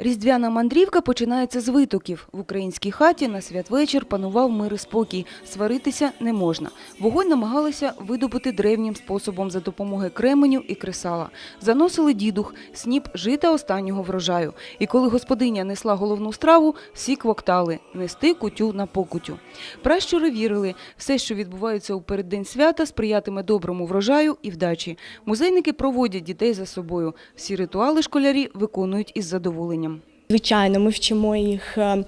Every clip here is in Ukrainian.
Різдвяна мандрівка починається з витоків. В українській хаті на святвечір панував мир і спокій. Сваритися не можна. Вогонь намагалися видобути древнім способом за допомогою кременю і кресала. Заносили дідух, сніп жита останнього врожаю. І коли господиня несла головну страву, всі квоктали – нести кутю на покутю. Пращури вірили, все, що відбувається у переддень свята, сприятиме доброму врожаю і вдачі. Музейники проводять дітей за собою. Всі ритуали школярі виконують із задоволенням. Звичайно, ми вчимо їх, е,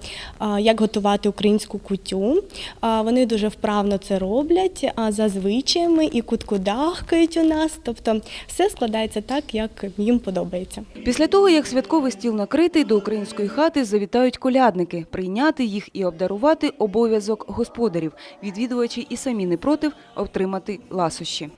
як готувати українську кутю. Вони дуже вправно це роблять а, за звичаями і куткудахкають у нас. Тобто все складається так, як їм подобається. Після того, як святковий стіл накритий, до української хати завітають колядники. Прийняти їх і обдарувати – обов'язок господарів. Відвідувачі і самі не против отримати ласощі.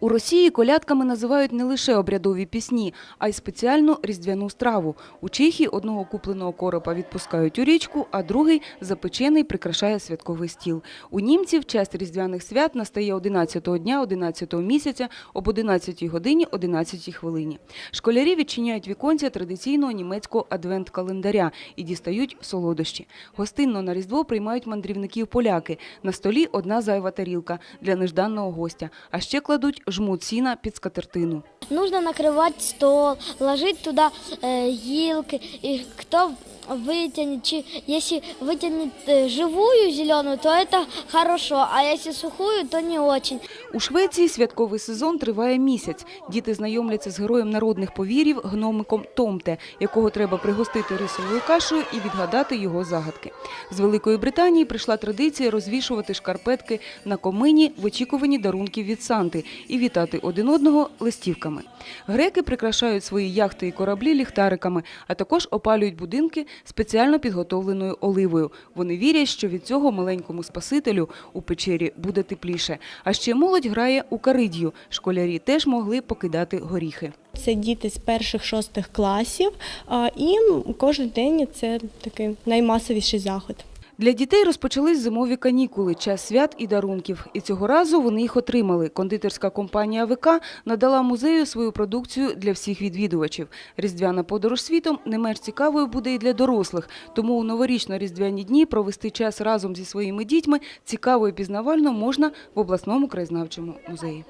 У Росії колядками називають не лише обрядові пісні, а й спеціальну різдвяну страву. У Чехії одного купленого коропа відпускають у річку, а другий запечений прикрашає святковий стіл. У німців час різдвяних свят настає 11-го дня 11-го місяця об 11-й годині 11-й хвилині. Школярі відчиняють віконця традиційного німецького адвент-календаря і дістають солодощі. Гостинно на Різдво приймають мандрівників поляки. На столі одна зайва тарілка для нежданного гостя, а ще кладуть жмут сіна під скатертину Нужно накрывать стол, ложить туда э, елки. И кто вытянет, чи- если вытянет э, живую зеленую, то это хорошо, а если сухую, то не очень. У Швеції святковий сезон триває місяць. Діти знайомляться з героєм народних повірів гномиком Томте, якого треба пригостити рисовою кашею і відгадати його загадки. З Великої Британії прийшла традиція розвішувати шкарпетки на комині в очікуванні дарунків від Санти і вітати один одного листівками. Греки прикрашають свої яхти і кораблі ліхтариками, а також опалюють будинки спеціально підготовленою оливою. Вони вірять, що від цього маленькому спасителю у печері буде тепліше. А ще молодь грає у каридію. Школярі теж могли покидати горіхи. Це діти з перших шостих класів, і кожен день це такий наймасовіший заход. Для дітей розпочались зимові канікули, час свят і дарунків. І цього разу вони їх отримали. Кондитерська компанія ВК надала музею свою продукцію для всіх відвідувачів. Різдвяна подорож світом не менш цікавою буде і для дорослих. Тому у новорічно-різдвяні дні провести час разом зі своїми дітьми цікаво і пізнавально можна в обласному краєзнавчому музеї.